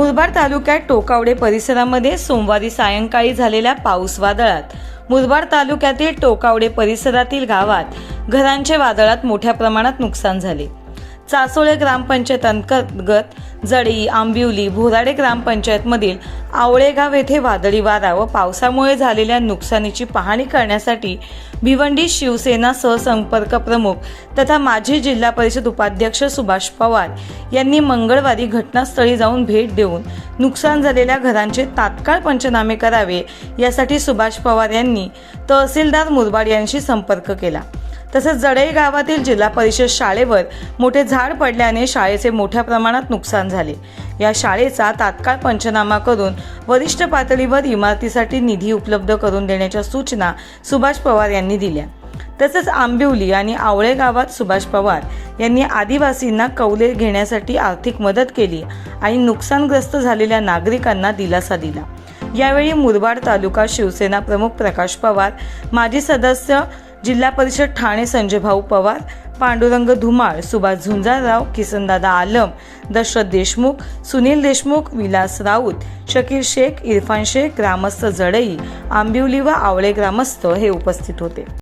मुरबाड तालुक्यात टोकावडे परिसरामध्ये सोमवारी सायंकाळी झालेल्या पाऊस वादळात मुरबाड तालुक्यातील टोकावडे परिसरातील गावात घरांचे वादळात मोठ्या प्रमाणात नुकसान झाले. चासोळे ग्रामपंचायत अंतर्गत जडी आंबिवली भोराडे ग्रामपंचायतमधील आवळेगाव येथे वादळी वारा व पावसामुळे झालेल्या नुकसानीची पाहणी करण्यासाठी भिवंडी शिवसेना सहसंपर्क प्रमुख तथा माजी जिल्हा परिषद उपाध्यक्ष सुभाष पवार यांनी मंगळवारी घटनास्थळी जाऊन भेट देऊन नुकसान झालेल्या घरांचे तात्काळ पंचनामे करावे यासाठी सुभाष पवार यांनी तहसीलदार मुरबाड यांशी संपर्क केला. तसेच जडई गावातील जिल्हा परिषद शाळेवर मोठे झाड पडल्याने शाळेचे मोठ्या प्रमाणात नुकसान झाले. या शाळेचा तात्काळ पंचनामा करून वरिष्ठ पातळीवर इमारतीसाठी निधी उपलब्ध करून देण्याच्या सूचना सुभाष पवार यांनी दिल्या. तसेच आंबिवली आणि आवळे गावात सुभाष पवार यांनी आदिवासींना कौले घेण्यासाठी आर्थिक मदत केली आणि नुकसानग्रस्त झालेल्या नागरिकांना दिलासा दिला. यावेळी मुरबाड तालुका शिवसेना प्रमुख प्रकाश पवार माजी सदस्य जिल्हा परिषद ठाणे संजय भाऊ पवार पांडुरंग धुमाळ सुभाष झुंजारराव किसनदादा आलम दशरथ देशमुख सुनील देशमुख विलास राऊत शकीर शेख इरफान शेख ग्रामस्थ जडई आंबिवली व आवळे ग्रामस्थ हे उपस्थित होते.